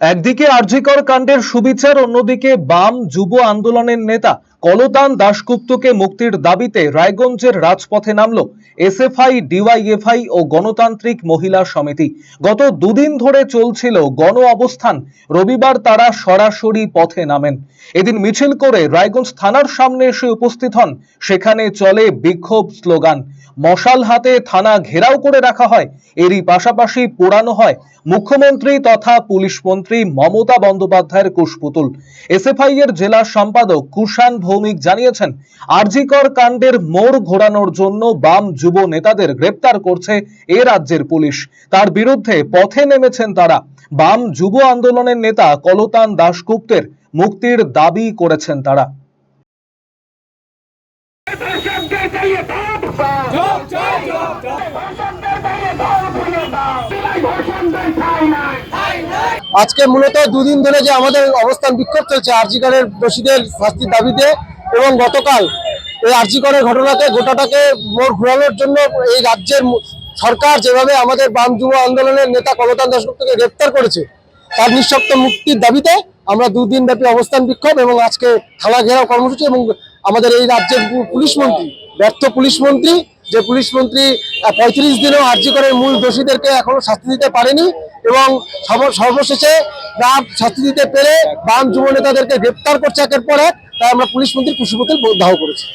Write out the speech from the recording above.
একদিকে আরজিকর কাণ্ডের সুবিচার অন্যদিকে বাম যুব আন্দোলনের নেতা কলতান দাশগুপ্তকে মুক্তির দাবিতে রায়গঞ্জের রাজপথে নামল এসএফআই, ডিওয়াইএফআই ও গণতান্ত্রিক মহিলা সমিতি। গত দুদিন ধরে চলছিল গণ অবস্থান। রবিবার তারা সরাসরি পথে নামেন। এদিন মিছিল করে রায়গঞ্জ থানার সামনে এসে উপস্থিত হন। সেখানে চলে বিক্ষোভ স্লোগান, মশাল হাতে থানা ঘেরাও করে রাখা হয়। এরই পাশাপাশি পোড়ানো হয় মুখ্যমন্ত্রী তথা পুলিশ মন্ত্রী মমতা বন্দ্যোপাধ্যায়ের কুশপুতুল। এসএফআই এর জেলা সম্পাদক কুষাণ ভৌমিক জানিয়েছেন আরজিকর কাণ্ডের মোড় ঘোরানোর জন্য বাম যুব নেতাদের গ্রেপ্তার করছে এ রাজ্যের পুলিশ তার বিরুদ্ধে পথে নেমেছেন তারা বাম যুব আন্দোলনের নেতা কলতান দাশগুপ্তের মুক্তির দাবি করেছেন তারা আজকে মূলত দুদিন ধরে যে আমাদের অবস্থান বিক্ষোভ চলছে আরজিকরের দোষীদের শাস্তির দাবিতে এবং গতকাল এই আরজিকরের ঘটনাকে গোটাটাকে মোড় ঘোরানোর জন্য এই রাজ্যের সরকার যেভাবে আমাদের বাম যুব আন্দোলনের নেতা কলতান দাসগুপ্তকে গ্রেপ্তার করেছে, তার নিঃশব্দ মুক্তির দাবিতে আমরা দুদিন ব্যাপী অবস্থান বিক্ষোভ এবং আজকে থানা ঘেরাও কর্মসূচি এবং আমাদের এই রাজ্যের পুলিশ মন্ত্রী, ব্যর্থ পুলিশ মন্ত্রী যে পুলিশ মন্ত্রী পঁয়ত্রিশ দিনেও করে মূল দোষীদেরকে এখনও শাস্তি দিতে পারেনি এবং সর্ব- সর্বশেষে রাব শাস্তি দিতে পেরে বাম যুব নেতাদেরকে গ্রেপ্তার করছে একের পর এক, তাই আমরা পুলিশ মন্ত্রী কুশিপতির দাহ করেছি।